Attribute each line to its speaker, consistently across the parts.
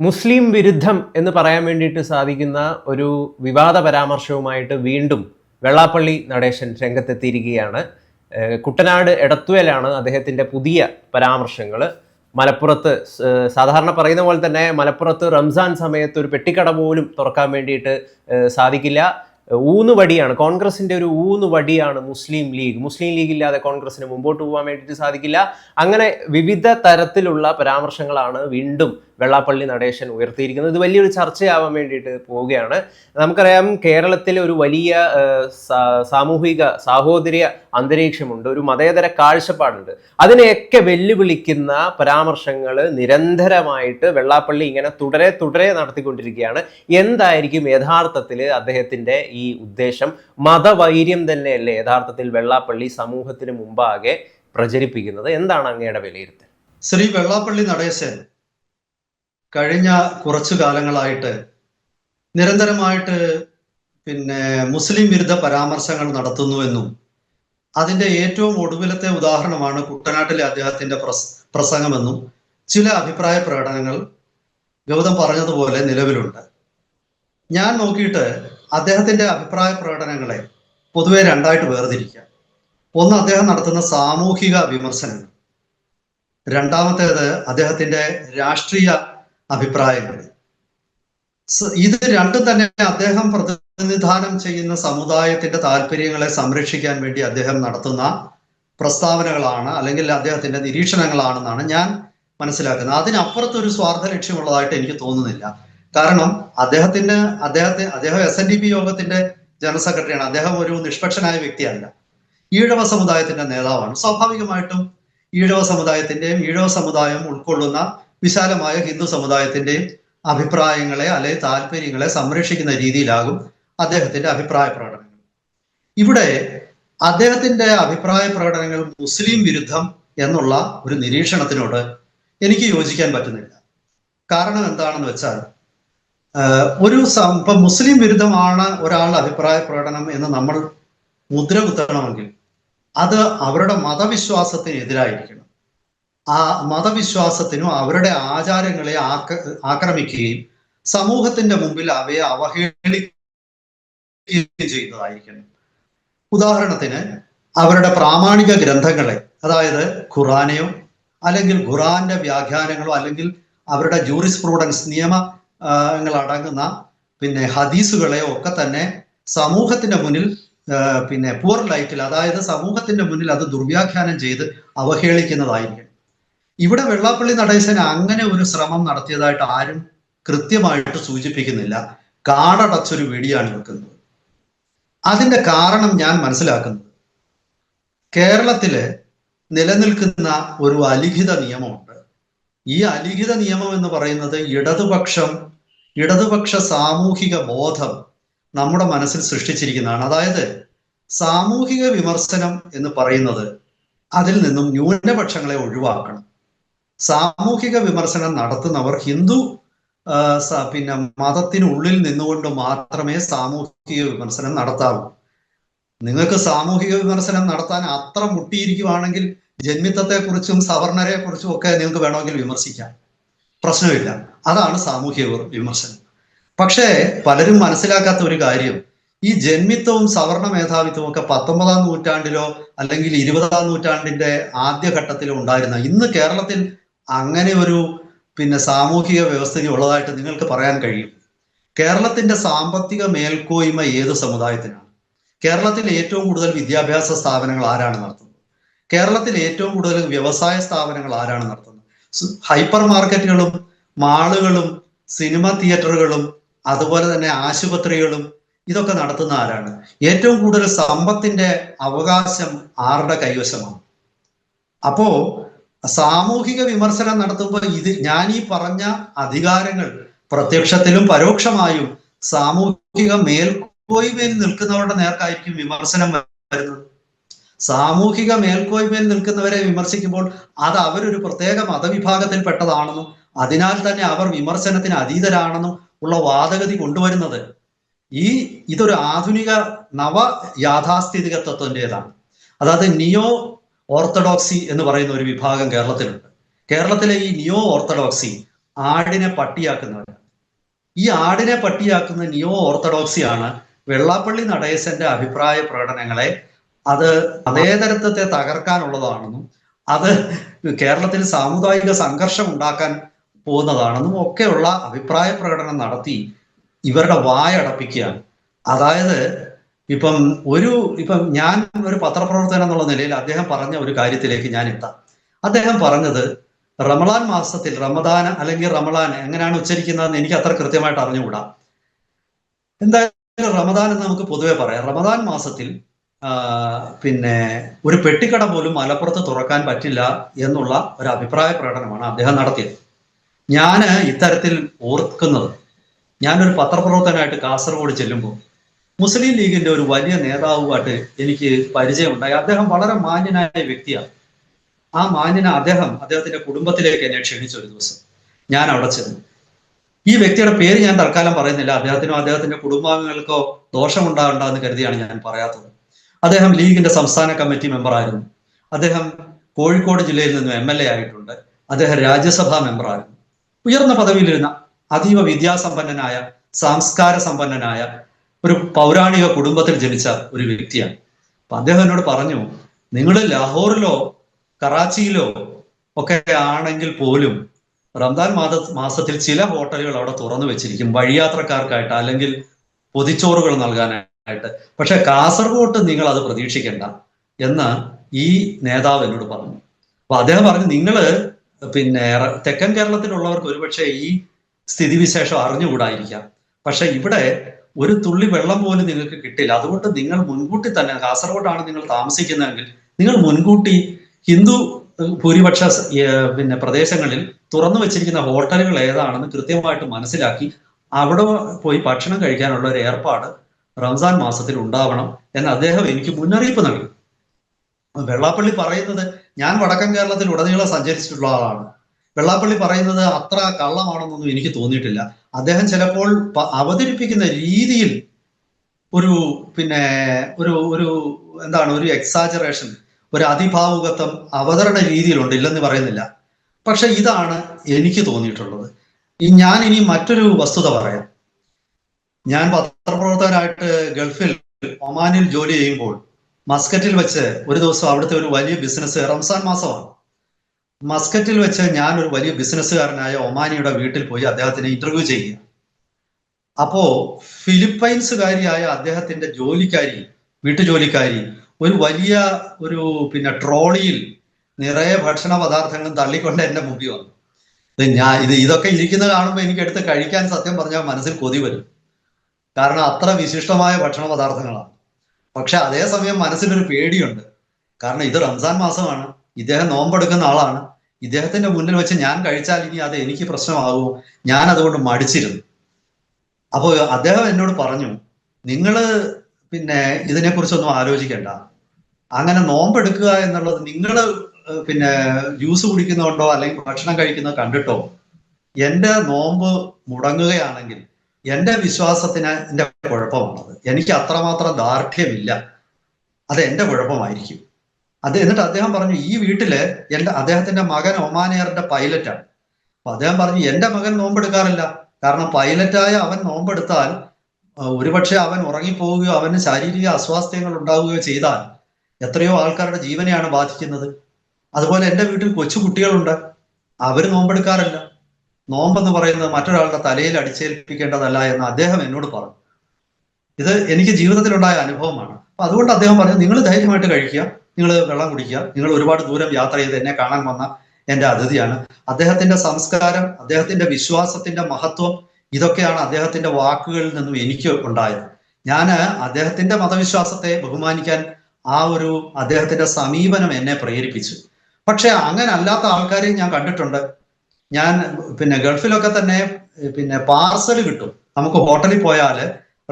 Speaker 1: മുസ്ലിം വിരുദ്ധം എന്ന് പറയാൻ വേണ്ടിയിട്ട് സാധിക്കുന്ന ഒരു വിവാദ പരാമർശവുമായിട്ട് വീണ്ടും വെള്ളാപ്പള്ളി നടേശൻ രംഗത്തെത്തിയിരിക്കുകയാണ്. കുട്ടനാട് എടത്തുവലാണ് അദ്ദേഹത്തിന്റെ പുതിയ പരാമർശങ്ങൾ. മലപ്പുറത്ത് സാധാരണ പറയുന്ന പോലെ തന്നെ മലപ്പുറത്ത് റംസാൻ സമയത്ത് ഒരു പെട്ടിക്കട പോലും തുറക്കാൻ വേണ്ടിയിട്ട് സാധിക്കില്ല. ഊന്നുവടിയാണ് കോൺഗ്രസിന്റെ ഒരു ഊന്നുവടിയാണ് മുസ്ലിം ലീഗ്. മുസ്ലിം ലീഗ് ഇല്ലാതെ കോൺഗ്രസിന് മുമ്പോട്ട് പോകാൻ വേണ്ടിയിട്ട് സാധിക്കില്ല. അങ്ങനെ വിവിധ തരത്തിലുള്ള പരാമർശങ്ങളാണ് വീണ്ടും വെള്ളാപ്പള്ളി നടേശൻ ഉയർത്തിയിരിക്കുന്നത്. ഇത് വലിയൊരു ചർച്ചയാവാൻ വേണ്ടിയിട്ട് പോവുകയാണ്. നമുക്കറിയാം കേരളത്തിൽ ഒരു വലിയ സാമൂഹിക സാഹോദര്യ അന്തരീക്ഷമുണ്ട്. ഒരു മതേതര കാഴ്ചപ്പാടുണ്ട്. അതിനെയൊക്കെ വെല്ലുവിളിക്കുന്ന പരാമർശങ്ങൾ നിരന്തരമായിട്ട് വെള്ളാപ്പള്ളി ഇങ്ങനെ തുടരെ തുടരെ നടത്തിക്കൊണ്ടിരിക്കുകയാണ്. എന്തായിരിക്കും യഥാർത്ഥത്തിൽ അദ്ദേഹത്തിന്റെ ഈ ഉദ്ദേശം? മതവൈര്യം തന്നെയല്ലേ യഥാർത്ഥത്തിൽ വെള്ളാപ്പള്ളി സമൂഹത്തിന് മുമ്പാകെ പ്രചരിപ്പിക്കുന്നത്? എന്താണ് അങ്ങയുടെ വിലയിരുത്തൽ?
Speaker 2: ശ്രീ വെള്ളാപ്പള്ളി നടേശൻ കഴിഞ്ഞ കുറച്ചു കാലങ്ങളായിട്ട് നിരന്തരമായിട്ട് പിന്നെ മുസ്ലിം വിരുദ്ധ പരാമർശങ്ങൾ നടത്തുന്നുവെന്നും അതിന്റെ ഏറ്റവും ഒടുവിലത്തെ ഉദാഹരണമാണ് കുട്ടനാട്ടിലെ അദ്ദേഹത്തിന്റെ പ്രസ് പ്രസംഗമെന്നും ചില അഭിപ്രായ പ്രകടനങ്ങൾ ഗൗതം പറഞ്ഞതുപോലെ നിലവിലുണ്ട്. ഞാൻ നോക്കിയിട്ട് അദ്ദേഹത്തിന്റെ അഭിപ്രായ പ്രകടനങ്ങളെ പൊതുവെ രണ്ടായിട്ട് വേർതിരിക്കാം ഒന്ന് അദ്ദേഹം നടത്തുന്ന സാമൂഹിക വിമർശനങ്ങൾ. രണ്ടാമത്തേത് അദ്ദേഹത്തിന്റെ രാഷ്ട്രീയ അഭിപ്രായങ്ങൾ. ഇത് രണ്ടും തന്നെ അദ്ദേഹം പ്രതിനിധാനം ചെയ്യുന്ന സമുദായത്തിന്റെ താല്പര്യങ്ങളെ സംരക്ഷിക്കാൻ വേണ്ടി അദ്ദേഹം നടത്തുന്ന പ്രസ്താവനകളാണ് അല്ലെങ്കിൽ അദ്ദേഹത്തിന്റെ നിരീക്ഷണങ്ങളാണെന്നാണ് ഞാൻ മനസ്സിലാക്കുന്നത്. അതിനപ്പുറത്ത് ഒരു സ്വാർത്ഥ ലക്ഷ്യമുള്ളതായിട്ട് എനിക്ക് തോന്നുന്നില്ല. കാരണം അദ്ദേഹത്തിന് അദ്ദേഹത്തെ അദ്ദേഹം എസ് എൻ ഡി പി യോഗത്തിന്റെ ജനറൽ സെക്രട്ടറിയാണ്. അദ്ദേഹം ഒരു നിഷ്പക്ഷനായ വ്യക്തിയല്ല. ഈഴവ സമുദായത്തിന്റെ നേതാവാണ്. സ്വാഭാവികമായിട്ടും ഈഴവ സമുദായത്തിന്റെയും ഈഴവ സമുദായം ഉൾക്കൊള്ളുന്ന വിശാലമായ ഹിന്ദു സമുദായത്തിന്റെയും അഭിപ്രായങ്ങളെ അല്ലെങ്കിൽ താല്പര്യങ്ങളെ സംരക്ഷിക്കുന്ന രീതിയിലാകും അദ്ദേഹത്തിന്റെ അഭിപ്രായ പ്രകടനങ്ങൾ. ഇവിടെ അദ്ദേഹത്തിന്റെ അഭിപ്രായ പ്രകടനങ്ങൾ മുസ്ലിം വിരുദ്ധം എന്നുള്ള ഒരു നിരീക്ഷണത്തിനോട് എനിക്ക് യോജിക്കാൻ പറ്റുന്നില്ല. കാരണം എന്താണെന്ന് വെച്ചാൽ ഒരു ഇപ്പൊ മുസ്ലിം വിരുദ്ധമാണ് ഒരാളുടെ അഭിപ്രായ പ്രകടനം എന്ന് നമ്മൾ മുദ്ര കുത്തണമെങ്കിൽ അത് അവരുടെ മതവിശ്വാസത്തിന് എതിരായിരിക്കണം ആ മതവിശ്വാസത്തിനും അവരുടെ ആചാരങ്ങളെ ആക്ര ആക്രമിക്കുകയും സമൂഹത്തിന്റെ മുമ്പിൽ അവയെ അവഹേളിക്കുകയും ചെയ്യുന്നതായിരിക്കണം. ഉദാഹരണത്തിന് അവരുടെ പ്രാമാണിക ഗ്രന്ഥങ്ങളെ അതായത് ഖുറാനെയോ അല്ലെങ്കിൽ ഖുറാന്റെ വ്യാഖ്യാനങ്ങളോ അല്ലെങ്കിൽ അവരുടെ ജൂറിസ് പ്രൂഡൻസ് നിയമങ്ങൾ അടങ്ങുന്ന പിന്നെ ഹദീസുകളെയോ ഒക്കെ തന്നെ സമൂഹത്തിന്റെ മുന്നിൽ പിന്നെ പൂർ ലൈറ്റിൽ അതായത് സമൂഹത്തിന്റെ മുന്നിൽ അത് ദുർവ്യാഖ്യാനം ചെയ്ത് അവഹേളിക്കുന്നതായിരിക്കും ഇവിടെ വെള്ളാപ്പള്ളി നടേശൻ അങ്ങനെ ഒരു ശ്രമം നടത്തിയതായിട്ട് ആരും കൃത്യമായിട്ട് സൂചിപ്പിക്കുന്നില്ല. കാടടച്ചൊരു വെടിയാണ് വെക്കുന്നത് അതിന്റെ കാരണം ഞാൻ മനസ്സിലാക്കുന്നത് കേരളത്തിലെ നിലനിൽക്കുന്ന ഒരു അലിഖിത നിയമമുണ്ട്. ഈ അലിഖിത നിയമം എന്ന് പറയുന്നത് ഇടതുപക്ഷം ഇടതുപക്ഷ സാമൂഹിക ബോധം നമ്മുടെ മനസ്സിൽ സൃഷ്ടിച്ചിരിക്കുന്നതാണ്. അതായത് സാമൂഹിക വിമർശനം എന്ന് പറയുന്നത് അതിൽ നിന്നും ന്യൂനപക്ഷങ്ങളെ ഒഴിവാക്കണം. സാമൂഹിക വിമർശനം നടത്തുന്നവർ ഹിന്ദു പിന്നെ മതത്തിനുള്ളിൽ നിന്നുകൊണ്ട് മാത്രമേ സാമൂഹിക വിമർശനം നടത്താവൂ. നിങ്ങൾക്ക് സാമൂഹിക വിമർശനം നടത്താൻ അത്ര മുട്ടിയിരിക്കുവാണെങ്കിൽ ജന്മിത്വത്തെക്കുറിച്ചും സവർണരെ കുറിച്ചും ഒക്കെ നിങ്ങൾക്ക് വേണമെങ്കിൽ വിമർശിക്കാം. പ്രശ്നമില്ല. അതാണ് സാമൂഹിക വിമർശനം. പക്ഷേ പലരും മനസ്സിലാക്കാത്ത ഒരു കാര്യം. ഈ ജന്മിത്വവും സവർണ മേധാവിത്വവും ഒക്കെ പത്തൊമ്പതാം നൂറ്റാണ്ടിലോ അല്ലെങ്കിൽ ഇരുപതാം നൂറ്റാണ്ടിന്റെ ആദ്യഘട്ടത്തിലോ ഉണ്ടായിരുന്ന ഇന്ന് കേരളത്തിൽ അങ്ങനെ ഒരു പിന്നെ സാമൂഹിക വ്യവസ്ഥിതി ഉള്ളതായിട്ട് നിങ്ങൾക്ക് പറയാൻ കഴിയും. കേരളത്തിന്റെ സാമ്പത്തിക മേൽക്കോയ്മ ഏത് സമുദായത്തിനാണ്? കേരളത്തിൽ ഏറ്റവും കൂടുതൽ വിദ്യാഭ്യാസ സ്ഥാപനങ്ങൾ ആരാണ് നടത്തുന്നത്? കേരളത്തിൽ ഏറ്റവും കൂടുതൽ വ്യവസായ സ്ഥാപനങ്ങൾ ആരാണ് നടത്തുന്നത്? ഹൈപ്പർ മാർക്കറ്റുകളും മാളുകളും സിനിമ തിയേറ്ററുകളും അതുപോലെ തന്നെ ആശുപത്രികളും ഇതൊക്കെ നടത്തുന്ന ആരാണ്? ഏറ്റവും കൂടുതൽ സമ്പത്തിന്റെ അവകാശം ആരുടെ കൈവശമാണ്? അപ്പോ സാമൂഹിക വിമർശനം നടത്തുമ്പോൾ ഇത് ഞാൻ ഈ പറഞ്ഞ അധികാരങ്ങൾ പ്രത്യക്ഷത്തിലും പരോക്ഷമായും സാമൂഹിക മേൽക്കോയ്മയിൽ നിൽക്കുന്നവരുടെ നേർക്കായിരിക്കും വിമർശനം വരുന്നത്. സാമൂഹിക മേൽക്കോയ്മയിൽ നിൽക്കുന്നവരെ വിമർശിക്കുമ്പോൾ അത് അവരൊരു പ്രത്യേക മതവിഭാഗത്തിൽ പെട്ടതാണെന്നും അതിനാൽ തന്നെ അവർ വിമർശനത്തിന് അതീതരാണെന്നും ഉള്ള വാദഗതി കൊണ്ടുവരുന്നത്. ഈ ഇതൊരു ആധുനിക നവ യാഥാസ്ഥിതിക തത്വന്റേതാണ് അതായത് നിയോ ഓർത്തഡോക്സി എന്ന് പറയുന്ന ഒരു വിഭാഗം കേരളത്തിലുണ്ട്. കേരളത്തിലെ ഈ നിയോ ഓർത്തഡോക്സി ആടിനെ പട്ടിയാക്കുന്നവരാണ് ഈ ആടിനെ പട്ടിയാക്കുന്ന നിയോ ഓർത്തഡോക്സിയാണ് വെള്ളാപ്പള്ളി നടേശന്റെ അഭിപ്രായ പ്രകടനങ്ങളെ അത് മതേതരത്വത്തെ തകർക്കാനുള്ളതാണെന്നും അത് കേരളത്തിൽ സാമുദായിക സംഘർഷം ഉണ്ടാക്കാൻ പോകുന്നതാണെന്നും ഒക്കെയുള്ള അഭിപ്രായ പ്രകടനം നടത്തി ഇവരുടെ വായടപ്പിക്കുകയാണ്. അതായത് ഇപ്പം ഒരു ഇപ്പം ഞാൻ ഒരു പത്രപ്രവർത്തകൻ എന്നുള്ള നിലയിൽ അദ്ദേഹം പറഞ്ഞ ഒരു കാര്യത്തിലേക്ക് ഞാൻ എത്താം. അദ്ദേഹം പറഞ്ഞത് റമളാൻ മാസത്തിൽ റമദാൻ അല്ലെങ്കിൽ റമളാൻ എങ്ങനെയാണ് ഉച്ചരിക്കുന്നതെന്ന് എനിക്ക് അത്ര കൃത്യമായിട്ട് അറിഞ്ഞുകൂടാ. എന്തായാലും റമദാൻ എന്ന് നമുക്ക് പൊതുവെ പറയാം. റമദാൻ മാസത്തിൽ പിന്നെ ഒരു പെട്ടിക്കട പോലും മലപ്പുറത്ത് തുറക്കാൻ പറ്റില്ല എന്നുള്ള ഒരു അഭിപ്രായ പ്രകടനമാണ് അദ്ദേഹം നടത്തിയത്. ഞാൻ ഇത്തരത്തിൽ ഓർക്കുന്നത് ഞാനൊരു പത്രപ്രവർത്തനമായിട്ട് കാസർഗോഡ് ചെല്ലുമ്പോൾ മുസ്ലിം ലീഗിന്റെ ഒരു വലിയ നേതാവുമായിട്ട് എനിക്ക് പരിചയമുണ്ടായി. അദ്ദേഹം വളരെ മാന്യനായ വ്യക്തിയാണ്. ആ മാന്യന അദ്ദേഹം അദ്ദേഹത്തിന്റെ കുടുംബത്തിലേക്ക് എന്നെ ക്ഷണിച്ച ഒരു ദിവസം. ഞാൻ അവിടെ ചെന്നു. ഈ വ്യക്തിയുടെ പേര് ഞാൻ തൽക്കാലം പറയുന്നില്ല. അദ്ദേഹത്തിനോ അദ്ദേഹത്തിന്റെ കുടുംബാംഗങ്ങൾക്കോ ദോഷമുണ്ടാകണ്ടെന്ന് കരുതിയാണ് ഞാൻ പറയാത്തത്. അദ്ദേഹം ലീഗിന്റെ സംസ്ഥാന കമ്മിറ്റി മെമ്പറായിരുന്നു. അദ്ദേഹം കോഴിക്കോട് ജില്ലയിൽ നിന്നും എം എൽ എ ആയിട്ടുണ്ട്. അദ്ദേഹം രാജ്യസഭാ മെമ്പറായിരുന്നു. ഉയർന്ന പദവിയിലിരുന്ന അതീവ വിദ്യാസമ്പന്നനായ സംസ്കാര സമ്പന്നനായ ഒരു പൗരാണിക കുടുംബത്തിൽ ജനിച്ച ഒരു വ്യക്തിയാണ്. അപ്പൊ അദ്ദേഹം എന്നോട് പറഞ്ഞു നിങ്ങൾ ലാഹോറിലോ കറാച്ചിയിലോ ഒക്കെ ആണെങ്കിൽ പോലും റംദാൻ മാസ മാസത്തിൽ ചില ഹോട്ടലുകൾ അവിടെ തുറന്നു വെച്ചിരിക്കും. വഴിയാത്രക്കാർക്കായിട്ട് അല്ലെങ്കിൽ പൊതിച്ചോറുകൾ നൽകാനായിട്ട്. പക്ഷെ കാസർഗോട്ട് നിങ്ങൾ അത് പ്രതീക്ഷിക്കേണ്ട എന്ന് ഈ നേതാവ് എന്നോട് പറഞ്ഞു. അപ്പൊ അദ്ദേഹം പറഞ്ഞു നിങ്ങൾ പിന്നെ തെക്കൻ കേരളത്തിലുള്ളവർക്ക് ഒരുപക്ഷെ ഈ സ്ഥിതിവിശേഷം അറിഞ്ഞുകൂടായിരിക്കാം. പക്ഷെ ഇവിടെ ഒരു തുള്ളി വെള്ളം പോലും നിങ്ങൾക്ക് കിട്ടില്ല. അതുകൊണ്ട് നിങ്ങൾ മുൻകൂട്ടി തന്നെ കാസർഗോഡാണ് നിങ്ങൾ താമസിക്കുന്നതെങ്കിൽ നിങ്ങൾ മുൻകൂട്ടി ഹിന്ദു ഭൂരിപക്ഷ പിന്നെ പ്രദേശങ്ങളിൽ തുറന്നു വെച്ചിരിക്കുന്ന ഹോട്ടലുകൾ ഏതാണെന്ന് കൃത്യമായിട്ട് മനസ്സിലാക്കി അവിടെ പോയി ഭക്ഷണം കഴിക്കാനുള്ള ഒരു ഏർപ്പാട് റംസാൻ മാസത്തിൽ ഉണ്ടാവണം എന്ന് അദ്ദേഹം എനിക്ക് മുന്നറിയിപ്പ് നൽകി. വെള്ളാപ്പള്ളി പറയുന്നത് ഞാൻ വടക്കൻ കേരളത്തിൽ ഉടനീളം സഞ്ചരിച്ചിട്ടുള്ള ആളാണ്. വെള്ളാപ്പള്ളി പറയുന്നത് അത്ര കള്ളമാണെന്നൊന്നും എനിക്ക് തോന്നിയിട്ടില്ല. അദ്ദേഹം ചിലപ്പോൾ അവതരിപ്പിക്കുന്ന രീതിയിൽ ഒരു പിന്നെ ഒരു ഒരു എന്താണ് ഒരു എക്സാജറേഷൻ ഒരു അതിഭാവുകത്വം അവതരണ രീതിയിലുണ്ട് ഇല്ലെന്ന് പറയുന്നില്ല. പക്ഷെ ഇതാണ് എനിക്ക് തോന്നിയിട്ടുള്ളത്. ഞാൻ ഇനി മറ്റൊരു വസ്തുത പറയാം. ഞാൻ പത്രപ്രവർത്തകനായിട്ട് ഗൾഫിൽ ഒമാനിൽ ജോലി ചെയ്യുമ്പോൾ മസ്കറ്റിൽ വെച്ച് ഒരു ദിവസം അവിടുത്തെ ഒരു വലിയ ബിസിനസ് റംസാൻ മാസമാണ്. മസ്കറ്റിൽ വെച്ച് ഞാൻ ഒരു വലിയ ബിസിനസ്സുകാരനായ ഒമാനിയുടെ വീട്ടിൽ പോയി അദ്ദേഹത്തിനെ ഇന്റർവ്യൂ ചെയ്യുക. അപ്പോ ഫിലിപ്പൈൻസുകാരിയായ അദ്ദേഹത്തിന്റെ ജോലിക്കാരി വീട്ടുജോലിക്കാരി ഒരു വലിയ ഒരു പിന്നെ ട്രോളിയിൽ നിറയെ ഭക്ഷണ പദാർത്ഥങ്ങളും തള്ളിക്കൊണ്ട് എന്റെ മുമ്പിൽ വന്നു. ഇത് ഞാൻ ഇത് ഇതൊക്കെ ഇരിക്കുന്നത് കാണുമ്പോൾ എനിക്ക് എടുത്ത് കഴിക്കാൻ സത്യം പറഞ്ഞാൽ മനസ്സിൽ കൊതി വരും. കാരണം അത്ര വിശിഷ്ടമായ ഭക്ഷണ പദാർത്ഥങ്ങളാണ് പക്ഷെ അതേസമയം മനസ്സിലൊരു പേടിയുണ്ട്. കാരണം ഇത് റംസാൻ മാസമാണ്. ഇദ്ദേഹം നോമ്പെടുക്കുന്ന ആളാണ്. ഇദ്ദേഹത്തിന്റെ മുന്നിൽ വെച്ച് ഞാൻ കഴിച്ചാൽ ഇനി അത് എനിക്ക് പ്രശ്നമാകുമോ ഞാൻ അതുകൊണ്ട് മടിച്ചിരുന്നു. അപ്പോൾ അദ്ദേഹം എന്നോട് പറഞ്ഞു നിങ്ങൾ പിന്നെ ഇതിനെക്കുറിച്ചൊന്നും ആലോചിക്കണ്ട. അങ്ങനെ നോമ്പെടുക്കുക എന്നുള്ളത് നിങ്ങൾ പിന്നെ ജ്യൂസ് കുടിക്കുന്നതുകൊണ്ടോ അല്ലെങ്കിൽ ഭക്ഷണം കഴിക്കുന്നത് കണ്ടിട്ടോ? എന്റെ നോമ്പ് മുടങ്ങുകയാണെങ്കിൽ എന്റെ വിശ്വാസത്തിന് എന്റെ കുഴപ്പമാണത്. എനിക്ക് അത്രമാത്രം ദാർഢ്യമില്ല. അത് എന്റെ കുഴപ്പമായിരിക്കും. അത് എന്നിട്ട് അദ്ദേഹം പറഞ്ഞു ഈ വീട്ടിൽ എന്റെ അദ്ദേഹത്തിന്റെ മകൻ ഒമാനെയറിന്റെ പൈലറ്റാണ് അപ്പൊ അദ്ദേഹം പറഞ്ഞു എന്റെ മകൻ നോമ്പെടുക്കാറില്ല. കാരണം പൈലറ്റായ അവൻ നോമ്പെടുത്താൽ ഒരുപക്ഷെ അവൻ ഉറങ്ങിപ്പോവുകയോ അവന് ശാരീരിക അസ്വാസ്ഥ്യങ്ങൾ ഉണ്ടാവുകയോ ചെയ്താൽ എത്രയോ ആൾക്കാരുടെ ജീവനെയാണ് ബാധിക്കുന്നത്. അതുപോലെ എന്റെ വീട്ടിൽ കൊച്ചു കുട്ടികളുണ്ട്. അവർ നോമ്പെടുക്കാറില്ല. നോമ്പെന്ന് പറയുന്നത് മറ്റൊരാളുടെ തലയിൽ അടിച്ചേൽപ്പിക്കേണ്ടതല്ല എന്ന് അദ്ദേഹം എന്നോട് പറഞ്ഞു. ഇത് എനിക്ക് ജീവിതത്തിലുണ്ടായ അനുഭവമാണ്. അപ്പൊ അതുകൊണ്ട് അദ്ദേഹം പറഞ്ഞു നിങ്ങൾ ധൈര്യമായിട്ട് കഴിക്കുക. നിങ്ങൾ വെള്ളം കുടിക്കുക. നിങ്ങൾ ഒരുപാട് ദൂരം യാത്ര ചെയ്ത് എന്നെ കാണാൻ വന്ന എന്റെ അതിഥിയാണ്. അദ്ദേഹത്തിന്റെ സംസ്കാരം അദ്ദേഹത്തിന്റെ വിശ്വാസത്തിന്റെ മഹത്വം ഇതൊക്കെയാണ് അദ്ദേഹത്തിന്റെ വാക്കുകളിൽ നിന്നും എനിക്ക് ഉണ്ടായത്. ഞാൻ അദ്ദേഹത്തിന്റെ മതവിശ്വാസത്തെ ബഹുമാനിക്കാൻ ആ ഒരു അദ്ദേഹത്തിന്റെ സമീപനം എന്നെ പ്രേരിപ്പിച്ചു. പക്ഷെ അങ്ങനെ അല്ലാത്ത ആൾക്കാരെയും ഞാൻ കണ്ടിട്ടുണ്ട്. ഞാൻ പിന്നെ ഗൾഫിലൊക്കെ തന്നെ പിന്നെ പാർസൽ കിട്ടും. നമുക്ക് ഹോട്ടലിൽ പോയാൽ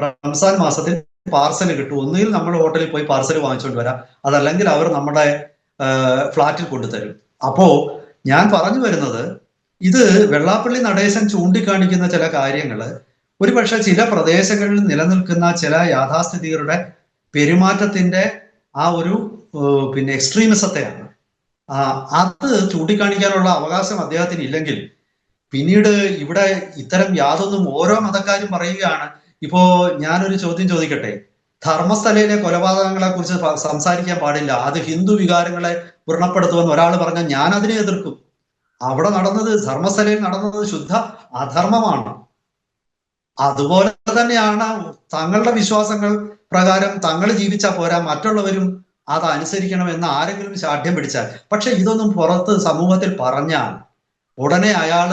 Speaker 2: റംസാൻ മാസത്തിൽ പാർസൽ കിട്ടും. ഒന്നുകിൽ നമ്മൾ ഹോട്ടലിൽ പോയി പാർസൽ വാങ്ങിച്ചുകൊണ്ട് വരാം. അതല്ലെങ്കിൽ അവർ നമ്മുടെ ഫ്ളാറ്റിൽ കൊണ്ടുതരും. അപ്പോ ഞാൻ പറഞ്ഞു വരുന്നത് ഇത് വെള്ളാപ്പള്ളി നടേശൻ ചൂണ്ടിക്കാണിക്കുന്ന ചില കാര്യങ്ങൾ ഒരുപക്ഷെ ചില പ്രദേശങ്ങളിൽ നിലനിൽക്കുന്ന ചില യാഥാസ്ഥിതികരുടെ പെരുമാറ്റത്തിന്റെ ആ ഒരു പിന്നെ എക്സ്ട്രീമിസത്തെയാണ്. അത് ചൂണ്ടിക്കാണിക്കാനുള്ള അവകാശം അദ്ദേഹത്തിന് ഇല്ലെങ്കിൽ പിന്നീട് ഇവിടെ ഇത്തരം യാതൊന്നും ഓരോ മതക്കാരും പറയുകയാണ് ഇപ്പോ ഞാനൊരു ചോദ്യം ചോദിക്കട്ടെ? ധർമ്മസ്ഥലയിലെ കൊലപാതകങ്ങളെ കുറിച്ച് സംസാരിക്കാൻ പാടില്ല. അത് ഹിന്ദു വികാരങ്ങളെ വ്രണപ്പെടുത്തുമെന്ന് ഒരാൾ പറഞ്ഞാൽ ഞാൻ അതിനെ എതിർക്കും. അവിടെ നടന്നത് ധർമ്മസ്ഥലയിൽ നടന്നത് ശുദ്ധ അധർമ്മമാണ്. അതുപോലെ തന്നെയാണ് തങ്ങളുടെ വിശ്വാസങ്ങൾ പ്രകാരം തങ്ങൾ ജീവിച്ചാൽ പോരാ മറ്റുള്ളവരും അത് അനുസരിക്കണം എന്ന് ആരെങ്കിലും ശാഠ്യം പിടിച്ചാൽ. പക്ഷെ ഇതൊന്നും പുറത്ത് സമൂഹത്തിൽ പറഞ്ഞാൽ ഉടനെ അയാൾ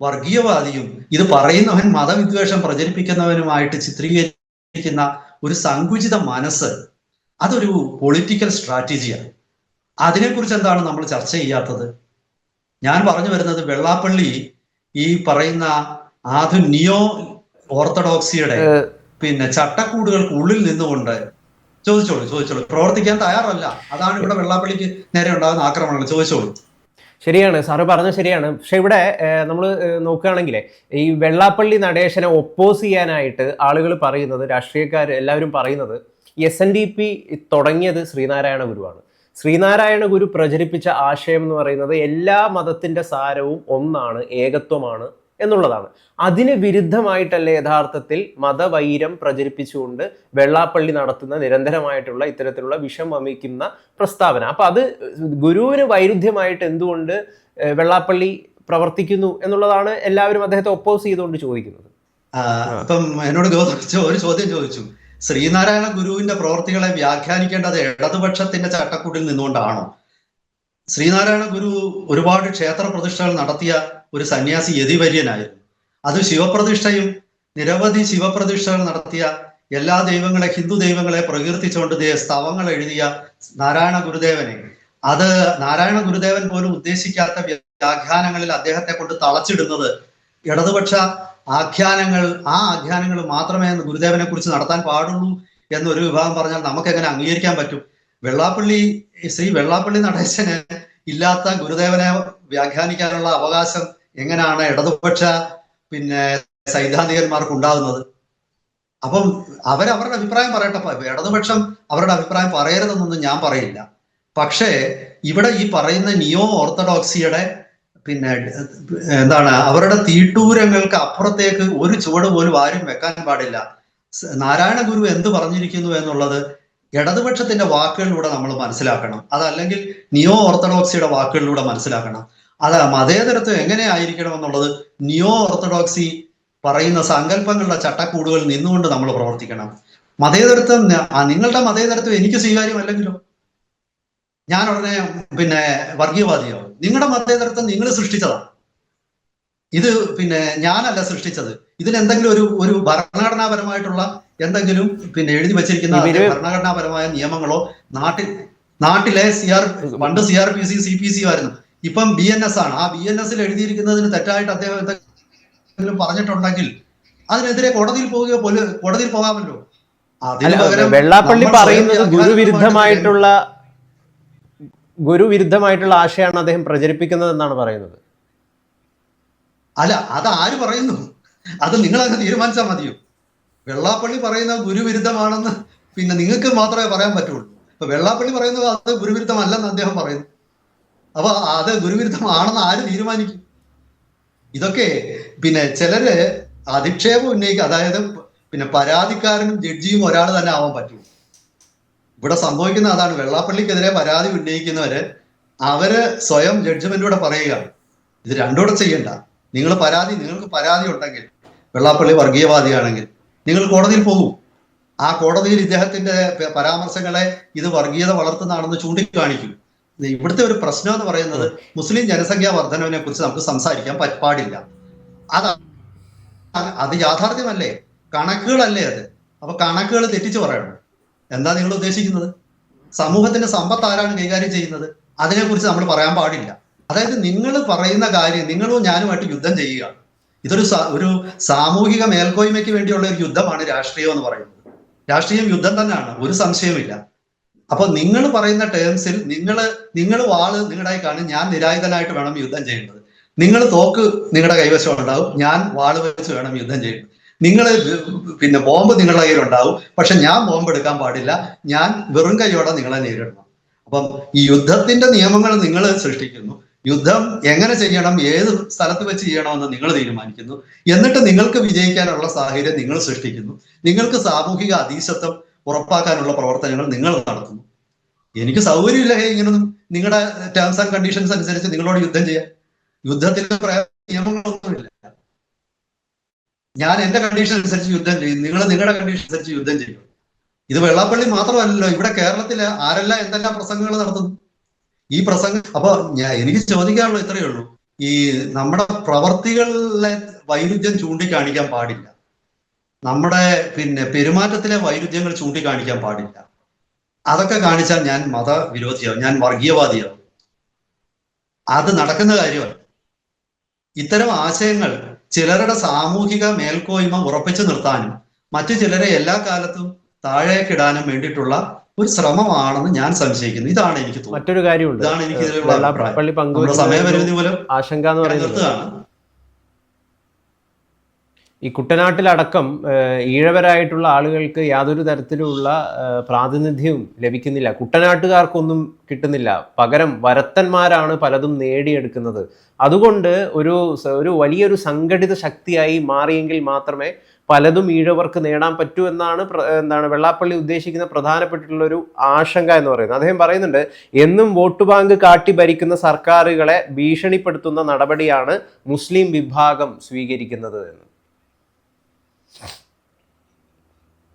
Speaker 2: വർഗീയവാദിയും ഇത് പറയുന്നവൻ മതവിദ്വേഷം പ്രചരിപ്പിക്കുന്നവനുമായിട്ട് ചിത്രീകരിക്കുന്ന ഒരു സങ്കുചിത മനസ്സ് അതൊരു പൊളിറ്റിക്കൽ സ്ട്രാറ്റജിയാണ് അതിനെക്കുറിച്ച് എന്താണ് നമ്മൾ ചർച്ച ചെയ്യാത്തത്? ഞാൻ പറഞ്ഞു വരുന്നത് വെള്ളാപ്പള്ളി ഈ പറയുന്ന ആധു നിയോ ഓർത്തഡോക്സിയുടെ പിന്നെ ചട്ടക്കൂടുകൾക്ക് ഉള്ളിൽ നിന്നുകൊണ്ട് ചോദിച്ചോളൂ ചോദിച്ചോളൂ. പ്രവർത്തിക്കാൻ തയ്യാറല്ല. അതാണ് ഇവിടെ വെള്ളാപ്പള്ളിക്ക് നേരെ ഉണ്ടാകുന്ന ആക്രമണങ്ങൾ. ചോദിച്ചോളൂ.
Speaker 1: ശരിയാണ് സാറ് പറഞ്ഞത് ശരിയാണ്. പക്ഷെ ഇവിടെ നമ്മൾ നോക്കുകയാണെങ്കിൽ ഈ വെള്ളാപ്പള്ളി നടേശനെ ഒപ്പോസ് ചെയ്യാനായിട്ട് ആളുകൾ പറയുന്നത് രാഷ്ട്രീയക്കാർ എല്ലാവരും പറയുന്നത് എസ് എൻ ഡി പി തുടങ്ങിയത് ശ്രീനാരായണ ഗുരുവാണ്. ശ്രീനാരായണ ഗുരു പ്രചരിപ്പിച്ച ആശയം എന്ന് പറയുന്നത് എല്ലാ മതത്തിന്റെ സാരവും ഒന്നാണ് ഏകത്വമാണ് എന്നുള്ളതാണ്. അതിന് വിരുദ്ധമായിട്ടല്ലേ യഥാർത്ഥത്തിൽ മതവൈരം പ്രചരിപ്പിച്ചുകൊണ്ട് വെള്ളാപ്പള്ളി നടത്തുന്ന നിരന്തരമായിട്ടുള്ള ഇത്തരത്തിലുള്ള വിഷം വമിക്കുന്ന പ്രസ്താവന. അപ്പൊ അത് ഗുരുവിന് വൈരുദ്ധ്യമായിട്ട് എന്തുകൊണ്ട് വെള്ളാപ്പള്ളി പ്രവർത്തിക്കുന്നു എന്നുള്ളതാണ് എല്ലാവരും അദ്ദേഹത്തെ ഒപ്പോസ് ചെയ്തുകൊണ്ട് ചോദിക്കുന്നത്.
Speaker 2: എന്നോട് ഒരു ചോദ്യം ചോദിച്ചു. ശ്രീനാരായണ ഗുരുവിന്റെ പ്രവർത്തികളെ വ്യാഖ്യാനിക്കേണ്ടത് ഇടതുപക്ഷത്തിന്റെ ചട്ടക്കൂടിൽ നിന്നുകൊണ്ടാണോ? ശ്രീനാരായണ ഗുരു ഒരുപാട് ക്ഷേത്ര പ്രതിഷ്ഠകൾ നടത്തിയ ഒരു സന്യാസി യതിവര്യനായിരുന്നു. അത് ശിവപ്രതിഷ്ഠയും നിരവധി ശിവപ്രതിഷ്ഠകൾ നടത്തിയ എല്ലാ ദൈവങ്ങളെ ഹിന്ദു ദൈവങ്ങളെ പ്രകീർത്തിച്ചുകൊണ്ട് സ്തവങ്ങൾ എഴുതിയ നാരായണ ഗുരുദേവനെ. അത് നാരായണ ഗുരുദേവൻ പോലും ഉദ്ദേശിക്കാത്ത വ്യാഖ്യാനങ്ങളിൽ അദ്ദേഹത്തെ കൊണ്ട് തളച്ചിടുന്നത് ഇടതുപക്ഷ ആഖ്യാനങ്ങൾ ആ ആഖ്യാനങ്ങൾ മാത്രമേ ഗുരുദേവനെ കുറിച്ച് നടത്താൻ പാടുള്ളൂ എന്നൊരു വിഭാഗം പറഞ്ഞാൽ നമുക്ക് എങ്ങനെ അംഗീകരിക്കാൻ പറ്റും? വെള്ളാപ്പള്ളി ശ്രീ വെള്ളാപ്പള്ളി നടേശന് ഇല്ലാത്ത ഗുരുദേവനെ വ്യാഖ്യാനിക്കാനുള്ള അവകാശം എങ്ങനെയാണ് ഇടതുപക്ഷ പിന്നെ സൈദ്ധാന്തികന്മാർക്ക് ഉണ്ടാകുന്നത് അപ്പം അവരവരുടെ അഭിപ്രായം പറയട്ടെ ഇടതുപക്ഷം അവരുടെ അഭിപ്രായം പറയരുതെന്നൊന്നും ഞാൻ പറയില്ല. പക്ഷേ ഇവിടെ ഈ പറയുന്ന നിയോ ഓർത്തഡോക്സിയുടെ പിന്നെ എന്താണ് അവരുടെ തീട്ടൂരങ്ങൾക്ക് അപ്പുറത്തേക്ക് ഒരു ചുവട് പോലും ആരും വെക്കാൻ പാടില്ല. നാരായണ ഗുരു എന്ത് പറഞ്ഞിരിക്കുന്നു എന്നുള്ളത് ഇടതുപക്ഷത്തിന്റെ വാക്കുകളിലൂടെ നമ്മൾ മനസ്സിലാക്കണം. അതല്ലെങ്കിൽ നിയോ ഓർത്തഡോക്സിയുടെ വാക്കുകളിലൂടെ മനസ്സിലാക്കണം. അത് മതേതരത്വം എങ്ങനെയായിരിക്കണം എന്നുള്ളത് നിയോ ഓർത്തഡോക്സി പറയുന്ന സങ്കല്പങ്ങളുടെ ചട്ടക്കൂടുകളിൽ നിന്നുകൊണ്ട് നമ്മൾ പ്രവർത്തിക്കണം. മതേതരത്വം നിങ്ങളുടെ മതേതരത്വം എനിക്ക് സ്വീകാര്യമല്ലെങ്കിലോ? ഞാൻ ഉടനെ പിന്നെ വർഗീയവാദിയോ നിങ്ങളുടെ മതേതരത്വം നിങ്ങൾ സൃഷ്ടിച്ചതാണ് ഇത് പിന്നെ ഞാനല്ല സൃഷ്ടിച്ചത്. ഇതിനെന്തെങ്കിലും ഒരു ഒരു ഭരണഘടനാപരമായിട്ടുള്ള എന്തെങ്കിലും പിന്നെ എഴുതി വെച്ചിരിക്കുന്ന ഭരണഘടനാപരമായ നിയമങ്ങളോ നാട്ടിൽ നാട്ടിലെ സി ആർ പണ്ട് C R P C C P C ആയിരുന്നു. ഇപ്പം ബി എൻ എസ് ആണ്. ആ ബി എൻ എസിൽ എഴുതിയിരിക്കുന്നതിന് തെറ്റായിട്ട് അദ്ദേഹം എന്തെങ്കിലും പറഞ്ഞിട്ടുണ്ടെങ്കിൽ അതിനെതിരെ കോടതിയിൽ പോവുകയോ പോലെ കോടതിയിൽ പോകാമല്ലോ. അതിന്
Speaker 1: വെള്ളാപ്പള്ളി പറയുന്നത് ഗുരുവിരുദ്ധമായിട്ടുള്ള ഗുരുവിരുദ്ധമായിട്ടുള്ള ആശയമാണ് അദ്ദേഹം പ്രചരിപ്പിക്കുന്നത് എന്നാണ് പറയുന്നത്.
Speaker 2: അല്ല അത് ആര് പറയുന്നു? അത് നിങ്ങൾ അങ്ങ് തീരുമാനിച്ചാൽ മതിയോ? വെള്ളാപ്പള്ളി പറയുന്ന ഗുരുവിരുദ്ധമാണെന്ന് പിന്നെ നിങ്ങൾക്ക് മാത്രമേ പറയാൻ പറ്റുള്ളൂ. ഇപ്പൊ വെള്ളാപ്പള്ളി പറയുന്നത് അത് ഗുരുവിരുദ്ധമല്ലെന്ന് അദ്ദേഹം പറയുന്നു. അപ്പൊ അത് ഗുരുവിരുദ്ധമാണെന്ന് ആര് തീരുമാനിക്കും? ഇതൊക്കെ പിന്നെ ചിലര് അധിക്ഷേപം ഉന്നയിക്കുക അതായത് പിന്നെ പരാതിക്കാരനും ജഡ്ജിയും ഒരാൾ തന്നെ ആവാൻ പറ്റും. ഇവിടെ സംഭവിക്കുന്ന അതാണ്. വെള്ളാപ്പള്ളിക്കെതിരെ പരാതി ഉന്നയിക്കുന്നവര് അവർ സ്വയം ജഡ്ജ്മെന്റൂടെ പറയുകയാണ്. ഇത് രണ്ടുകൂടെ ചെയ്യണ്ട. നിങ്ങൾ പരാതി നിങ്ങൾക്ക് പരാതി ഉണ്ടെങ്കിൽ വെള്ളാപ്പള്ളി വർഗീയവാദിയാണെങ്കിൽ നിങ്ങൾ കോടതിയിൽ പോകും. ആ കോടതിയിൽ ഇദ്ദേഹത്തിന്റെ പരാമർശങ്ങളെ ഇത് വർഗീയത വളർത്തുന്നതാണെന്ന് ചൂണ്ടിക്കാണിക്കും. ഇവിടുത്തെ ഒരു പ്രശ്നം എന്ന് പറയുന്നത് മുസ്ലിം ജനസംഖ്യാ വർധനവിനെ കുറിച്ച് നമുക്ക് സംസാരിക്കാൻ പാടില്ല. അത് അത് യാഥാർത്ഥ്യമല്ലേ? കണക്കുകളല്ലേ അത്? അപ്പൊ കണക്കുകൾ തെറ്റിച്ച് പറയണം. എന്താ നിങ്ങൾ ഉദ്ദേശിക്കുന്നത്? സമൂഹത്തിന്റെ സമ്പത്ത് ആരാണ് കൈകാര്യം ചെയ്യുന്നത്? അതിനെക്കുറിച്ച് നമ്മൾ പറയാൻ പാടില്ല. അതായത് നിങ്ങൾ പറയുന്ന കാര്യം നിങ്ങളും ഞാനുമായിട്ട് യുദ്ധം ചെയ്യുക ഇതൊരു ഒരു സാമൂഹിക മേൽക്കോയ്മയ്ക്ക് വേണ്ടിയുള്ള ഒരു യുദ്ധമാണ് രാഷ്ട്രീയം എന്ന് പറയുന്നത്. രാഷ്ട്രീയം യുദ്ധം തന്നെയാണ്. ഒരു സംശയവുമില്ല. അപ്പൊ നിങ്ങൾ പറയുന്ന ടേംസിൽ നിങ്ങൾ നിങ്ങൾ വാൾ നിങ്ങളുടെ കാണും ഞാൻ നിരായുധനായിട്ട് വേണം യുദ്ധം ചെയ്യേണ്ടത്. നിങ്ങൾ തോക്ക് നിങ്ങളുടെ കൈവശം ഉണ്ടാവും ഞാൻ വാൾ വെച്ച് വേണം യുദ്ധം ചെയ്യേണ്ടത് നിങ്ങൾ പിന്നെ ബോംബ് നിങ്ങളുടെ കയ്യിലുണ്ടാവും പക്ഷെ ഞാൻ ബോംബ് എടുക്കാൻ പാടില്ല ഞാൻ വെറും കൈയോടെ നിങ്ങളെ നേരിടണം. അപ്പം ഈ യുദ്ധത്തിന്റെ നിയമങ്ങൾ നിങ്ങൾ സൃഷ്ടിക്കുന്നു. യുദ്ധം എങ്ങനെ ചെയ്യണം ഏത് സ്ഥലത്ത് വെച്ച് ചെയ്യണമെന്ന് നിങ്ങൾ തീരുമാനിക്കുന്നു. എന്നിട്ട് നിങ്ങൾക്ക് വിജയിക്കാനുള്ള സാഹചര്യം നിങ്ങൾ സൃഷ്ടിക്കുന്നു. നിങ്ങൾക്ക് സാമൂഹിക അതീശത്വം ഉറപ്പാക്കാനുള്ള പ്രവർത്തനങ്ങൾ നിങ്ങൾ നടത്തുന്നു. എനിക്ക് സൗകര്യമില്ല ഹേ ഇങ്ങനൊന്നും നിങ്ങളുടെ ടേംസ് ആൻഡ് കണ്ടീഷൻസ് അനുസരിച്ച് നിങ്ങളോട് യുദ്ധം ചെയ്യാം യുദ്ധത്തിൽ നിയമങ്ങളൊന്നുമില്ല. ഞാൻ എന്റെ കണ്ടീഷൻ അനുസരിച്ച് യുദ്ധം ചെയ്യും. നിങ്ങൾ നിങ്ങളുടെ കണ്ടീഷൻ അനുസരിച്ച് യുദ്ധം ചെയ്യും. ഇത് വെള്ളാപ്പള്ളി മാത്രമല്ലല്ലോ ഇവിടെ കേരളത്തിൽ ആരെല്ലാം എന്തെല്ലാം പ്രസംഗങ്ങൾ നടത്തുന്നു? ഈ പ്രസംഗം അപ്പൊ ഞാൻ എനിക്ക് ചോദിക്കാനുള്ളൂ ഇത്രയേ ഉള്ളൂ. ഈ നമ്മുടെ പ്രവർത്തികളിലെ വൈരുദ്ധ്യം ചൂണ്ടിക്കാണിക്കാൻ പാടില്ല. നമ്മുടെ പിന്നെ പെരുമാറ്റത്തിലെ വൈരുദ്ധ്യങ്ങൾ ചൂണ്ടിക്കാണിക്കാൻ പാടില്ല. അതൊക്കെ കാണിച്ചാൽ ഞാൻ മതവിരോധിയാവും ഞാൻ വർഗീയവാദിയാവും. അത് നടക്കുന്ന കാര്യമല്ല. ഇത്തരം ആശയങ്ങൾ ചിലരുടെ സാമൂഹിക മേൽക്കോയ്മ ഉറപ്പിച്ചു നിർത്താനും മറ്റു ചിലരെ എല്ലാ കാലത്തും താഴേക്കിടാനും വേണ്ടിയിട്ടുള്ള ഒരു ശ്രമമാണെന്ന് ഞാൻ സംശയിക്കുന്നു. ഇതാണ് എനിക്ക് തോന്നുന്നത്.
Speaker 1: മറ്റൊരു കാര്യമുണ്ട്.
Speaker 2: ഇതാണ് എനിക്ക് ഇതിലുള്ള അഭിപ്രായം. സമയപരിമിതി മൂലം
Speaker 1: ആശങ്ക എന്ന് പറയുന്നത് ഈ കുട്ടനാട്ടിലടക്കം ഈഴവരായിട്ടുള്ള ആളുകൾക്ക് യാതൊരു തരത്തിലുള്ള പ്രാതിനിധ്യവും ലഭിക്കുന്നില്ല. കുട്ടനാട്ടുകാർക്കൊന്നും കിട്ടുന്നില്ല. പകരം വരത്തന്മാരാണ് പലതും നേടിയെടുക്കുന്നത്. അതുകൊണ്ട് ഒരു ഒരു വലിയൊരു സംഘടിത ശക്തിയായി മാറിയെങ്കിൽ മാത്രമേ പലതും ഈഴവർക്ക് നേടാൻ പറ്റൂ എന്നാണ് എന്താണ് വെള്ളാപ്പള്ളി ഉദ്ദേശിക്കുന്ന പ്രധാനപ്പെട്ടിട്ടുള്ള ഒരു ആശങ്ക എന്ന് പറയുന്നത്. അദ്ദേഹം പറയുന്നുണ്ട് എന്നും വോട്ട് ബാങ്ക് കാട്ടി ഭരിക്കുന്ന സർക്കാരുകളെ ഭീഷണിപ്പെടുത്തുന്ന നടപടിയാണ് മുസ്ലിം വിഭാഗം സ്വീകരിക്കുന്നത് എന്ന്.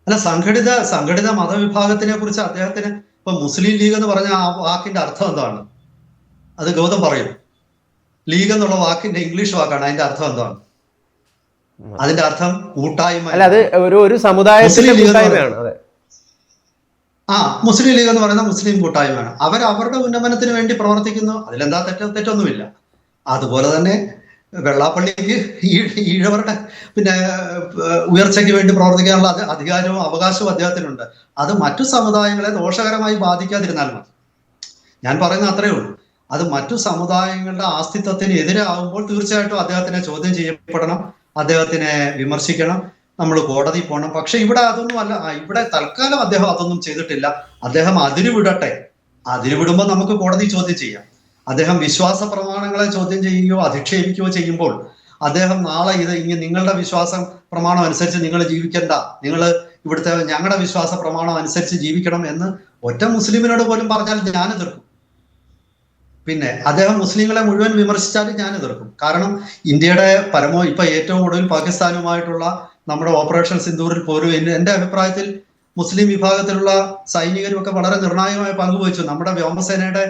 Speaker 2: അല്ല സംഘടിത സംഘടിത മതവിഭാഗത്തിനെ കുറിച്ച് അദ്ദേഹത്തിന് ഇപ്പൊ മുസ്ലിം ലീഗ് എന്ന് പറഞ്ഞ ആ വാക്കിന്റെ അർത്ഥം എന്താണ്? അത് ഗൗതം പറയും. ലീഗ് എന്നുള്ള വാക്കിന്റെ ഇംഗ്ലീഷ് വാക്കാണ് അതിന്റെ അർത്ഥം എന്താണ്? അതിന്റെ അർത്ഥം കൂട്ടായ്മ.
Speaker 1: അല്ല അത് ഒരു ഒരു
Speaker 2: ലീഗ്
Speaker 1: കൂട്ടായ്മയാണ്
Speaker 2: ആ മുസ്ലിം ലീഗ് എന്ന് പറയുന്ന മുസ്ലിം കൂട്ടായ്മയാണ്. അവർ അവരുടെ ഉന്നമനത്തിന് വേണ്ടി പ്രവർത്തിക്കുന്നു അതിലെന്താ തെറ്റ തെറ്റൊന്നുമില്ല. അതുപോലെ തന്നെ വെള്ളാപ്പള്ളിക്ക് ഈഴവരുടെ പിന്നെ ഉയർച്ചയ്ക്ക് വേണ്ടി പ്രവർത്തിക്കാനുള്ള അധികാരവും അവകാശവും അദ്ദേഹത്തിനുണ്ട്. അത് മറ്റു സമുദായങ്ങളെ ദോഷകരമായി ബാധിക്കാതിരുന്നാൽ മതി. ഞാൻ പറയുന്ന അത്രയേ ഉള്ളൂ. അത് മറ്റു സമുദായങ്ങളുടെ ആസ്തിത്വത്തിന് എതിരാകുമ്പോൾ തീർച്ചയായിട്ടും അദ്ദേഹത്തിനെ ചോദ്യം ചെയ്യപ്പെടണം അദ്ദേഹത്തിനെ വിമർശിക്കണം നമ്മൾ കോടതി പോകണം. പക്ഷെ ഇവിടെ അതൊന്നും അല്ല. ഇവിടെ തൽക്കാലം അദ്ദേഹം അതൊന്നും ചെയ്തിട്ടില്ല. അദ്ദേഹം അതിരുവിടട്ടെ. അതിരുവിടുമ്പോൾ നമുക്ക് കോടതി ചോദ്യം ചെയ്യാം. അദ്ദേഹം വിശ്വാസ പ്രമാണങ്ങളെ ചോദ്യം ചെയ്യുകയോ അധിക്ഷേപിക്കുകയോ ചെയ്യുമ്പോൾ അദ്ദേഹം നാളെ ഇത് ഇനി നിങ്ങളുടെ വിശ്വാസം പ്രമാണം അനുസരിച്ച് നിങ്ങൾ ജീവിക്കണ്ട. നിങ്ങൾ ഇവിടുത്തെ ഞങ്ങളുടെ വിശ്വാസ പ്രമാണം അനുസരിച്ച് ജീവിക്കണം എന്ന് ഒറ്റ മുസ്ലിമിനോട് പോലും പറഞ്ഞാൽ ഞാൻ എതിർക്കും പിന്നെ അദ്ദേഹം മുസ്ലിങ്ങളെ മുഴുവൻ വിമർശിച്ചാലും ഞാൻ എതിർക്കും കാരണം ഇന്ത്യയുടെ പരമോ ഇപ്പൊ ഏറ്റവും കൂടുതൽ പാകിസ്ഥാനുമായിട്ടുള്ള നമ്മുടെ ഓപ്പറേഷൻ സിന്ദൂറിൽ പോലും എന്റെ അഭിപ്രായത്തിൽ മുസ്ലിം വിഭാഗത്തിലുള്ള സൈനികരും ഒക്കെ വളരെ നിർണായകമായ പങ്കുവഹിച്ചു നമ്മുടെ വ്യോമസേനയുടെ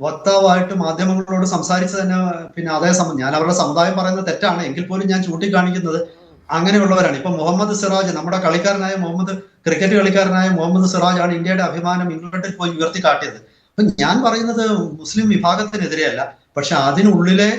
Speaker 2: വക്താവായിട്ട് മാധ്യമങ്ങളോട് സംസാരിച്ച് തന്നെ പിന്നെ അതേ സമയം ഞാൻ അവരുടെ സമുദായം പറയുന്നത് തെറ്റാണ്. എങ്കിൽ പോലും ഞാൻ ചൂണ്ടിക്കാണിക്കുന്നത് അങ്ങനെയുള്ളവരാണ്. ഇപ്പൊ മുഹമ്മദ് സിറാജ് നമ്മുടെ കളിക്കാരനായ മുഹമ്മദ് ക്രിക്കറ്റ് കളിക്കാരനായ മുഹമ്മദ് സിറാജ് ആണ് ഇന്ത്യയുടെ അഭിമാനം ഇംഗ്ലണ്ടിൽ പോയി ഉയർത്തി കാട്ടിയത്. അപ്പൊ ഞാൻ പറയുന്നത് മുസ്ലിം വിഭാഗത്തിനെതിരെയല്ല. പക്ഷെ അതിനുള്ളിലെ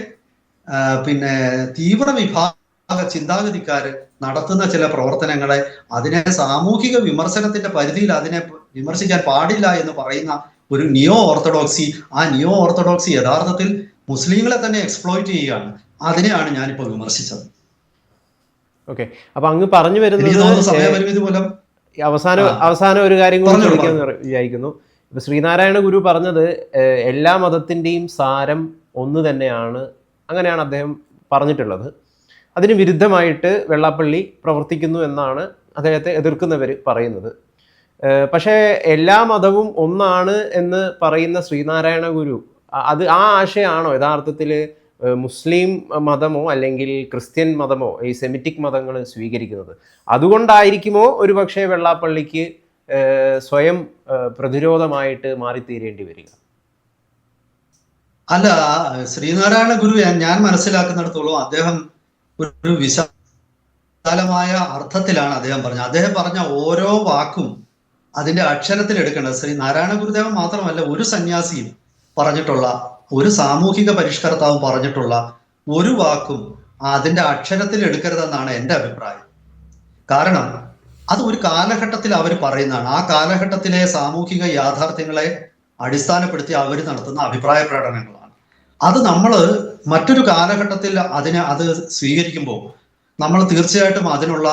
Speaker 2: പിന്നെ തീവ്ര വിഭാഗ ചിന്താഗതിക്കാര് നടത്തുന്ന ചില പ്രവർത്തനങ്ങളെ അതിനെ സാമൂഹിക വിമർശനത്തിന്റെ പരിധിയിൽ അതിനെ വിമർശിക്കാൻ പാടില്ല എന്ന് പറയുന്ന ഒരു നിയോ ഓർത്തഡോക്സി ആ നിയോ ഓർത്തഡോക്സി യഥാർത്ഥത്തിൽ മുസ്ലിങ്ങളെ തന്നെ എക്സ്പ്ലോയിറ്റ് ചെയ്യുകയാണ്. അതിനെയാണ് ഞാനിപ്പോൾ വിമർശിച്ചത്.
Speaker 1: ഓക്കെ അപ്പൊ അങ്ങ് പറഞ്ഞു വരുന്നത്
Speaker 2: സമയപരിമിതി മൂലം
Speaker 1: അവസാന. അവസാനം ഒരു കാര്യം കൂടി ചോദിക്കാന്ന് വിചാരിക്കുന്നു. ഇപ്പൊ ശ്രീനാരായണ ഗുരു പറഞ്ഞത് എല്ലാ മതത്തിന്റെയും സാരം ഒന്ന് തന്നെയാണ് അങ്ങനെയാണ് അദ്ദേഹം പറഞ്ഞിട്ടുള്ളത്. അതിന് വിരുദ്ധമായിട്ട് വെള്ളാപ്പള്ളി പ്രവർത്തിക്കുന്നു എന്നാണ് അദ്ദേഹത്തെ എതിർക്കുന്നവർ പറയുന്നത്. പക്ഷേ എല്ലാ മതവും ഒന്നാണ് എന്ന് പറയുന്ന ശ്രീനാരായണ ഗുരു അത് ആ ആശയമാണോ യഥാർത്ഥത്തിൽ മുസ്ലിം മതമോ അല്ലെങ്കിൽ ക്രിസ്ത്യൻ മതമോ ഈ സെമിറ്റിക് മതങ്ങൾ സ്വീകരിക്കുന്നത്? അതുകൊണ്ടായിരിക്കുമോ ഒരു പക്ഷേ വെള്ളാപ്പള്ളിക്ക് സ്വയം പ്രതിരോധമായിട്ട് മാറിത്തീരേണ്ടി വരിക?
Speaker 2: അല്ല ശ്രീനാരായണ ഗുരു ഞാൻ മനസ്സിലാക്കുന്നിടത്തോളം അദ്ദേഹം ഒരു വിശാലമായ അർത്ഥത്തിലാണ് അദ്ദേഹം പറഞ്ഞത്. അദ്ദേഹം പറഞ്ഞ ഓരോ വാക്കും അതിന്റെ അക്ഷരത്തിൽ എടുക്കേണ്ടത് ശ്രീ നാരായണ ഗുരുദേവൻ മാത്രമല്ല ഒരു സന്യാസിയും പറഞ്ഞിട്ടുള്ള ഒരു സാമൂഹിക പരിഷ്കർത്താവും പറഞ്ഞിട്ടുള്ള ഒരു വാക്കും അതിന്റെ അക്ഷരത്തിൽ എടുക്കരുതെന്നാണ് എന്റെ അഭിപ്രായം. കാരണം അത് ഒരു കാലഘട്ടത്തിൽ അവർ പറയുന്നതാണ്. ആ കാലഘട്ടത്തിലെ സാമൂഹിക യാഥാർത്ഥ്യങ്ങളെ അടിസ്ഥാനപ്പെടുത്തി അവർ നടത്തുന്ന അഭിപ്രായ പ്രകടനങ്ങളാണ്. അത് നമ്മൾ മറ്റൊരു കാലഘട്ടത്തിൽ അതിനെ അത് സ്വീകരിക്കുമ്പോൾ നമ്മൾ തീർച്ചയായിട്ടും അതിനുള്ള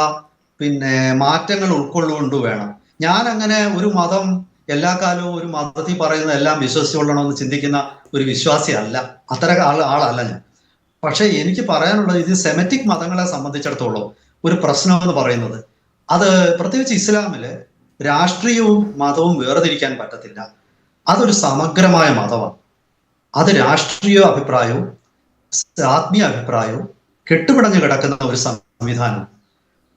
Speaker 2: പിന്നെ മാറ്റങ്ങൾ ഉൾക്കൊള്ളുകൊണ്ട് വേണം. ഞാൻ അങ്ങനെ ഒരു മതം എല്ലാ കാലവും ഒരു മതത്തിൽ പറയുന്ന എല്ലാം വിശ്വസിച്ചുകൊള്ളണമെന്ന് ചിന്തിക്കുന്ന ഒരു വിശ്വാസിയല്ല. അത്തരം ആൾ ആളല്ല ഞാൻ. പക്ഷെ എനിക്ക് പറയാനുള്ളത് ഇത് സെമറ്റിക് മതങ്ങളെ സംബന്ധിച്ചിടത്തോളം ഒരു പ്രശ്നം എന്ന് പറയുന്നത്. അത് പ്രത്യേകിച്ച് ഇസ്ലാമിൽ രാഷ്ട്രീയവും മതവും വേർതിരിക്കാൻ പറ്റത്തില്ല. അതൊരു സമഗ്രമായ മതമാണ്. അത് രാഷ്ട്രീയ അഭിപ്രായവും ആത്മീയ അഭിപ്രായവും കെട്ടുപിടഞ്ഞു കിടക്കുന്ന ഒരു സംവിധാനം.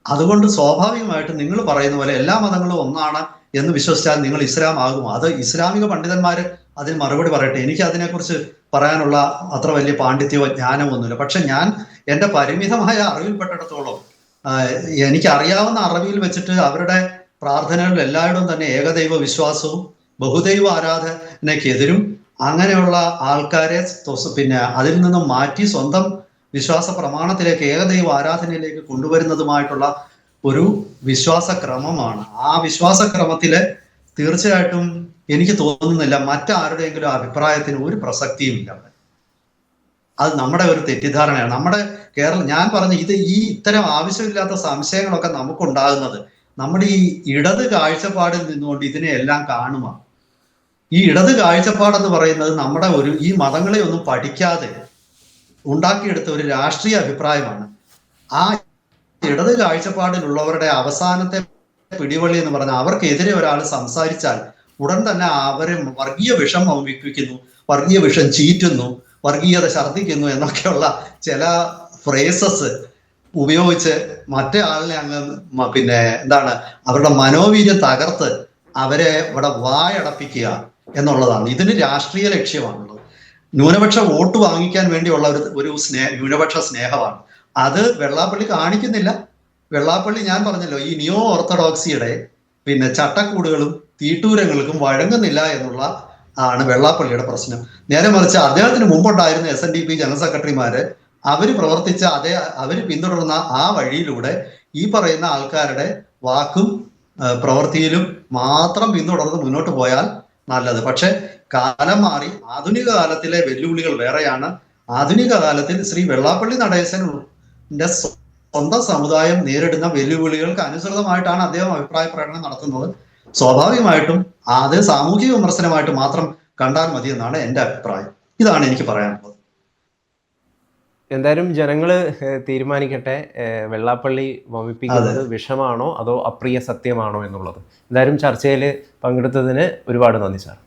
Speaker 2: അതുകൊണ്ട് സ്വാഭാവികമായിട്ടും നിങ്ങൾ പറയുന്ന പോലെ എല്ലാ മതങ്ങളും ഒന്നാണ് എന്ന് വിശ്വസിച്ചാൽ നിങ്ങൾ ഇസ്ലാം ആകും. അത് ഇസ്ലാമിക പണ്ഡിതന്മാർ അതിന് മറുപടി പറയട്ടെ. എനിക്ക് അതിനെക്കുറിച്ച് പറയാനുള്ള അത്ര വലിയ പാണ്ഡിത്യമോ ജ്ഞാനമോ ഒന്നുമില്ല പക്ഷെ ഞാൻ എന്റെ പരിമിതമായ അറിവിൽപ്പെട്ടിടത്തോളം എനിക്ക് അറിയാവുന്ന അറിവിൽ വെച്ചിട്ട് അവരുടെ പ്രാർത്ഥനകളിൽ എല്ലായിടവും തന്നെ ഏകദൈവ വിശ്വാസവും ബഹുദൈവ ആരാധനയ്ക്കെതിരും അങ്ങനെയുള്ള ആൾക്കാരെ പിന്നെ അതിൽ നിന്നും മാറ്റി സ്വന്തം വിശ്വാസ പ്രമാണത്തിലേക്ക് ഏകദൈവ ആരാധനയിലേക്ക് കൊണ്ടുവരുന്നതുമായിട്ടുള്ള ഒരു വിശ്വാസക്രമമാണ്. ആ വിശ്വാസക്രമത്തിലെ തീർച്ചയായിട്ടും എനിക്ക് തോന്നുന്നില്ല മറ്റാരുടെയെങ്കിലും അഭിപ്രായത്തിന് ഒരു പ്രസക്തിയും ഇല്ല അത് നമ്മുടെ ഒരു തെറ്റിദ്ധാരണയാണ്. നമ്മുടെ കേരളം ഞാൻ പറഞ്ഞു ഇത് ഈ ഇത്തരം ആവശ്യമില്ലാത്ത സംശയങ്ങളൊക്കെ നമുക്കുണ്ടാകുന്നത് നമ്മുടെ ഈ ഇടത് കാഴ്ചപ്പാടിൽ നിന്നുകൊണ്ട് ഇതിനെ എല്ലാം കാണുക. ഈ ഇടത് കാഴ്ചപ്പാടെന്ന് പറയുന്നത് നമ്മുടെ ഒരു ഈ മതങ്ങളെ ഒന്നും പഠിക്കാതെ ഉണ്ടാക്കിയെടുത്ത ഒരു രാഷ്ട്രീയ അഭിപ്രായമാണ്. ആ ഇടത് കാഴ്ചപ്പാടിലുള്ളവരുടെ അവസാനത്തെ പിടിവള്ളി എന്ന് പറഞ്ഞാൽ അവർക്കെതിരെ ഒരാൾ സംസാരിച്ചാൽ ഉടൻ തന്നെ അവരെ വർഗീയ വിഷം വമിപ്പിക്കുന്നു വർഗീയ വിഷം ചീറ്റുന്നു വർഗീയത ഛർദ്ദിക്കുന്നു എന്നൊക്കെയുള്ള ചില ഫ്രേസസ് ഉപയോഗിച്ച് മറ്റേ ആളിനെ അങ്ങ് പിന്നെ എന്താണ് അവരുടെ മനോവീര്യം തകർത്ത് അവരെ ഇവിടെ വായടപ്പിക്കുക എന്നുള്ളതാണ്. ഇതിന് രാഷ്ട്രീയ ലക്ഷ്യമാണുള്ളത്. ന്യൂനപക്ഷ വോട്ട് വാങ്ങിക്കാൻ വേണ്ടിയുള്ള ഒരു ഒരു സ്നേഹ ന്യൂനപക്ഷ സ്നേഹമാണ്. അത് വെള്ളാപ്പള്ളി കാണിക്കുന്നില്ല. വെള്ളാപ്പള്ളി ഞാൻ പറഞ്ഞല്ലോ ഈ നിയോ ഓർത്തഡോക്സിയുടെ പിന്നെ ചട്ടക്കൂടുകളും തീട്ടൂരങ്ങൾക്കും വഴങ്ങുന്നില്ല എന്നുള്ള ആണ് വെള്ളാപ്പള്ളിയുടെ പ്രശ്നം. നേരെ മറിച്ച് അദ്ദേഹത്തിന് മുമ്പുണ്ടായിരുന്ന S N D P general സെക്രട്ടറിമാര് അവർ പ്രവർത്തിച്ച അതേ അവർ പിന്തുടർന്ന ആ വഴിയിലൂടെ ഈ പറയുന്ന ആൾക്കാരുടെ വാക്കും പ്രവൃത്തിയിലും മാത്രം പിന്തുടർന്ന് മുന്നോട്ട് പോയാൽ നല്ലത്. പക്ഷെ കാലം മാറി ആധുനിക കാലത്തിലെ വെല്ലുവിളികൾ വേറെയാണ്. ആധുനിക കാലത്തിൽ ശ്രീ വെള്ളാപ്പള്ളി നടേശനുടെ സ്വന്തം സമുദായം നേരിടുന്ന വെല്ലുവിളികൾക്ക് അനുസൃതമായിട്ടാണ് അദ്ദേഹം അഭിപ്രായ പ്രകടനം നടത്തുന്നത്. സ്വാഭാവികമായിട്ടും അത് സാമൂഹിക വിമർശനമായിട്ട് മാത്രം കണ്ടാൽ മതി എന്നാണ് എന്റെ അഭിപ്രായം. ഇതാണ് എനിക്ക് പറയാനുള്ളത്.
Speaker 1: എന്തായാലും ജനങ്ങൾ തീരുമാനിക്കട്ടെ വെള്ളാപ്പള്ളി വമിപ്പിക്കുന്നത് വിഷമാണോ അതോ അപ്രിയ സത്യമാണോ എന്നുള്ളത്? എന്തായാലും ചർച്ചയിൽ പങ്കെടുത്തതിന് ഒരുപാട് നന്ദി സാർ.